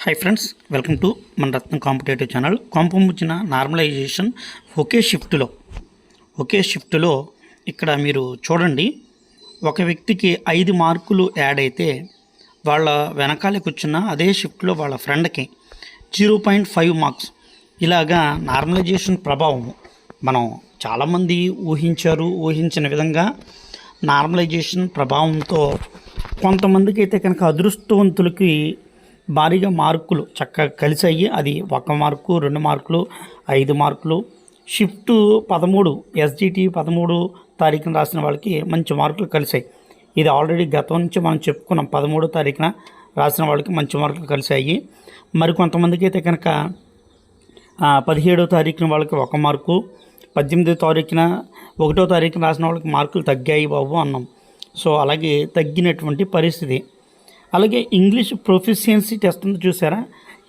Hi friends welcome to మన Ratnam competitive channel వచ్చిన normalisation ఒకే షిఫ్ట్లో ఒకే షిఫ్ట్లో ఇక్కడ మీరు చూడండి ఒక వ్యక్తికి ఐదు మార్కులు యాడ్ అయితే వాళ్ళ వెనకాల కూర్చున్న అదే షిఫ్ట్లో వాళ్ళ ఫ్రెండ్కి జీరో పాయింట్ ఫైవ్ మార్క్స్ ఇలాగా నార్మలైజేషన్ ప్రభావం మనం చాలామంది ఊహించారు ఊహించిన విధంగా నార్మలైజేషన్ ప్రభావంతో కొంతమందికి అయితే కనుక అదృష్టవంతులకి భారీగా మార్కులు చక్కగా కలిసి అయ్యి అది ఒక మార్కు రెండు మార్కులు ఐదు మార్కులు. షిఫ్ట్ పదమూడు ఎస్జిటి పదమూడు తారీఖున రాసిన వాళ్ళకి మంచి మార్కులు కలిసాయి ఇది ఆల్రెడీ గతం నుంచి మనం చెప్పుకున్నాం. పదమూడో తారీఖున రాసిన వాళ్ళకి మంచి మార్కులు కలిసాయి మరి కొంతమందికి అయితే కనుక పదిహేడో తారీఖున వాళ్ళకి ఒక మార్కు పద్దెనిమిదో తారీఖున ఒకటో తారీఖున రాసిన వాళ్ళకి మార్కులు తగ్గాయి బాబు అన్నాం. సో అలాగే తగ్గినటువంటి పరిస్థితి. అలాగే ఇంగ్లీష్ ప్రొఫిషియన్సీ టెస్ట్ ఉంది చూసారా?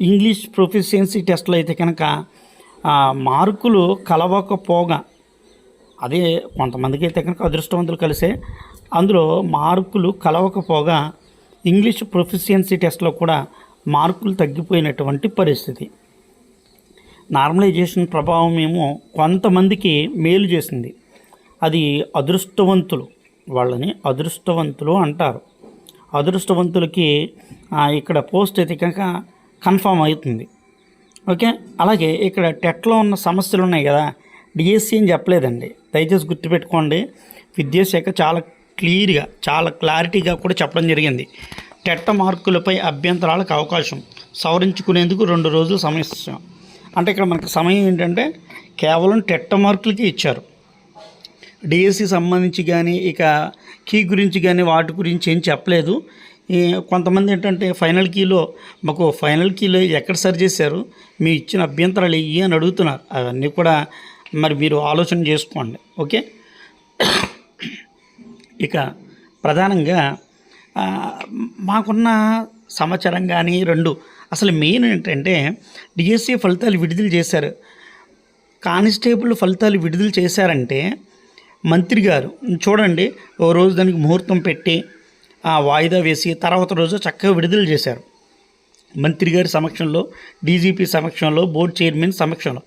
ఇంగ్లీష్ ప్రొఫిషియన్సీ టెస్ట్లో అయితే కనుక మార్కులు కలవకపోగా అదే కొంతమందికి అయితే కనుక అదృష్టవంతులు కలిసే అందులో మార్కులు కలవకపోగా ఇంగ్లీష్ ప్రొఫిషియన్సీ టెస్ట్లో కూడా మార్కులు తగ్గిపోయినటువంటి పరిస్థితి. నార్మలైజేషన్ ప్రభావం ఏమో కొంతమందికి మేలు చేసింది. అది అదృష్టవంతులు వాళ్ళని అదృష్టవంతులు అంటారు. అదృష్టవంతులకి ఇక్కడ పోస్ట్ అయితే కనుక కన్ఫామ్ అవుతుంది. ఓకే? అలాగే ఇక్కడ టెట్లో ఉన్న సమస్యలు ఉన్నాయి కదా డిఎస్సి అని చెప్పలేదండి. దయచేసి గుర్తుపెట్టుకోండి విద్యాశాఖ చాలా క్లియర్గా చాలా క్లారిటీగా కూడా చెప్పడం జరిగింది. టెట్ట మార్కులపై అభ్యంతరాలకు అవకాశం సవరించుకునేందుకు రెండు రోజులు సమయం అంటే ఇక్కడ మనకు సమయం ఏంటంటే కేవలం టెట్ట మార్కులకి ఇచ్చారు. డిఎస్సి సంబంధించి కానీ ఇక కీ గురించి కానీ వాటి గురించి ఏం చెప్పలేదు. కొంతమంది ఏంటంటే ఫైనల్ కీలో మాకు ఫైనల్ కీలో ఎక్కడ సరి చేశారు మీ ఇచ్చిన అభ్యంతరాలు ఇవి అని అడుగుతున్నారు. అవన్నీ కూడా మరి మీరు ఆలోచన చేసుకోండి. ఓకే? ఇక ప్రధానంగా మాకున్న సమాచారం కానీ రెండు అసలు మెయిన్ ఏంటంటే డిఎస్సి ఫలితాలు విడుదల చేశారు. కానిస్టేబుల్ ఫలితాలు విడుదల చేశారంటే మంత్రి గారు. చూడండి ఓ రోజు దానికి ముహూర్తం పెట్టి ఆ వాయిదా వేసి తర్వాత రోజు చక్కగా విడుదల చేశారు. మంత్రి గారి సమక్షంలో డీజీపీ సమక్షంలో బోర్డు చైర్మన్ సమక్షంలో.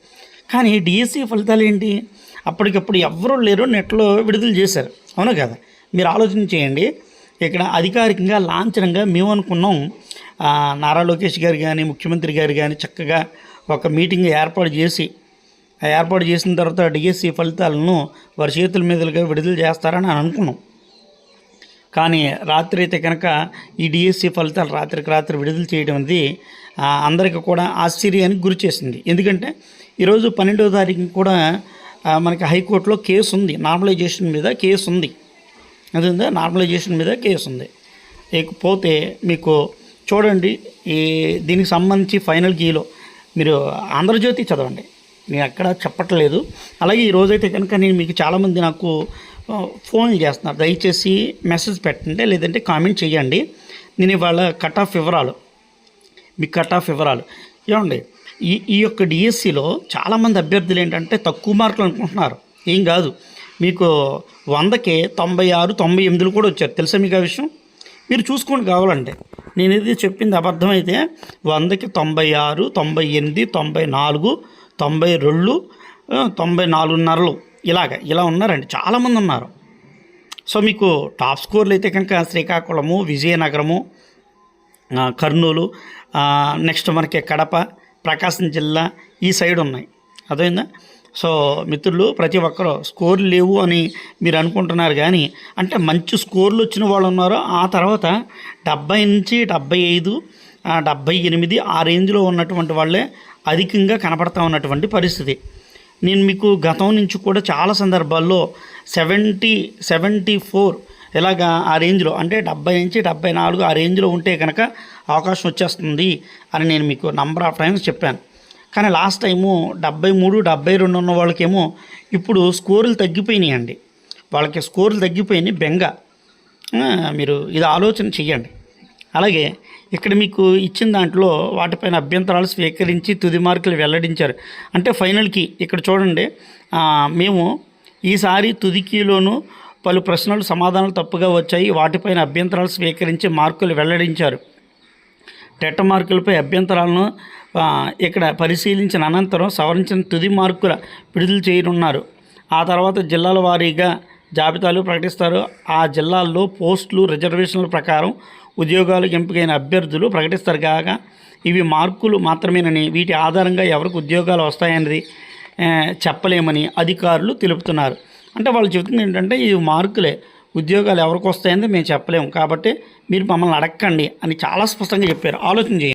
కానీ డిఎస్సి ఫలితాలు ఏంటి? అప్పటికప్పుడు ఎవరూ లేరు నెట్లో విడుదల చేశారు. అవునా కదా? మీరు ఆలోచన చేయండి. ఇక్కడ అధికారికంగా లాంఛనంగా మేము అనుకున్నాం. నారా లోకేష్ గారు కానీ ముఖ్యమంత్రి గారు కానీ చక్కగా ఒక మీటింగ్ ఏర్పాటు చేసి ఏర్పాటు చేసిన తర్వాత డిఎస్సి ఫలితాలను వారి చేతుల మీదుగా విడుదల చేస్తారని అనుకున్నాం. కానీ రాత్రి అయితే కనుక ఈ డిఎస్సి ఫలితాలు రాత్రికి రాత్రి విడుదల చేయడం అనేది అందరికీ కూడా ఆశ్చర్యానికి గురి చేసింది. ఎందుకంటే ఈరోజు పన్నెండవ తారీఖు కూడా మనకి హైకోర్టులో కేసు ఉంది. నార్మలైజేషన్ మీద కేసు ఉంది. అది నార్మలైజేషన్ మీద కేసు ఉంది. ఇకపోతే మీకు చూడండి ఈ దీనికి సంబంధించి ఫైనల్ కీలో మీరు ఆంధ్రజ్యోతి చదవండి. నేను ఎక్కడ చెప్పట్లేదు. అలాగే ఈరోజైతే కనుక నేను మీకు చాలామంది నాకు ఫోన్ ఫోన్లు చేస్తున్నారు. దయచేసి మెసేజ్ పెట్టండి లేదంటే కామెంట్ చేయండి. నేను ఇవాళ కట్ ఆఫ్ వివరాలు. మీ కట్ ఆఫ్ వివరాలు. ఏమండి ఈ ఈ యొక్క డిఎస్సిలో చాలామంది అభ్యర్థులు ఏంటంటే తక్కువ మార్కులు అనుకుంటున్నారు. ఏం కాదు. మీకు వందకి తొంభై ఆరు తొంభై ఎనిమిదిలు కూడా వచ్చారు. తెలుసా మీకు ఆ విషయం? మీరు చూసుకోండి కావాలంటే. నేను ఇది చెప్పింది అబద్ధమైతే వందకి తొంభై ఆరు తొంభై ఎనిమిది తొంభై నాలుగు తొంభై రెండు తొంభై నాలుగున్నరలు. ఇలాగ ఇలా ఉన్నారండి. చాలామంది ఉన్నారు. సో మీకు టాప్ స్కోర్లు అయితే కనుక శ్రీకాకుళము విజయనగరము కర్నూలు నెక్స్ట్ మనకి కడప ప్రకాశం జిల్లా ఈ సైడ్ ఉన్నాయి. అర్థమైందా? సో మిత్రులు ప్రతి ఒక్కరు స్కోర్లు లేవు అని మీరు అనుకుంటున్నారు కానీ అంటే మంచి స్కోర్లు వచ్చిన వాళ్ళు ఉన్నారు ఆ తర్వాత డెబ్బై నుంచి డెబ్బై ఐదు డెబ్బై ఎనిమిది ఆ రేంజ్లో ఉన్నటువంటి వాళ్ళే అధికంగా కనపడతా ఉన్నటువంటి పరిస్థితి. నేను మీకు గతం నుంచి కూడా చాలా సందర్భాల్లో సెవెంటీ సెవెంటీ ఫోర్ ఇలాగా ఆ రేంజ్లో అంటే డెబ్బై నుంచి డెబ్బై నాలుగు ఆ రేంజ్లో ఉంటే కనుక అవకాశం వచ్చేస్తుంది అని నేను మీకు నంబర్ ఆఫ్ టైమ్స్ చెప్పాను. కానీ లాస్ట్ టైము డెబ్బై మూడు డెబ్బై రెండు ఉన్న వాళ్ళకేమో ఇప్పుడు స్కోర్లు తగ్గిపోయినాయండి. వాళ్ళకి స్కోర్లు తగ్గిపోయినాయి బెంగ. మీరు ఇది ఆలోచన చెయ్యండి. అలాగే ఇక్కడ మీకు ఇచ్చిన దాంట్లో వాటిపైన అభ్యంతరాలు స్వీకరించి తుది మార్కులు వెల్లడించారు. అంటే ఫైనల్కి ఇక్కడ చూడండి మేము ఈసారి తుదికీలోనూ పలు ప్రశ్నలు సమాధానాలు తప్పుగా వచ్చాయి. వాటిపైన అభ్యంతరాలు స్వీకరించి మార్కులు వెల్లడించారు. టెట్ట మార్కులపై అభ్యంతరాలను ఇక్కడ పరిశీలించిన అనంతరం సవరించిన తుది మార్కుల విడుదల చేయనున్నారు. ఆ తర్వాత జిల్లాల వారీగా జాబితాలు ప్రకటిస్తారు. ఆ జిల్లాల్లో పోస్టులు రిజర్వేషన్ల ప్రకారం ఉద్యోగాలు ఎంపికైన అభ్యర్థులు ప్రకటిస్తారు కాగా ఇవి మార్కులు మాత్రమేనని వీటి ఆధారంగా ఎవరికి ఉద్యోగాలు వస్తాయనేది చెప్పలేమని అధికారులు తెలుపుతున్నారు. అంటే వాళ్ళు చెబుతుంది ఏంటంటే ఇవి మార్కులే ఉద్యోగాలు ఎవరికి వస్తాయని మేము చెప్పలేము. కాబట్టి మీరు మమ్మల్ని అడగండి అని చాలా స్పష్టంగా చెప్పారు. ఆలోచన చేయండి.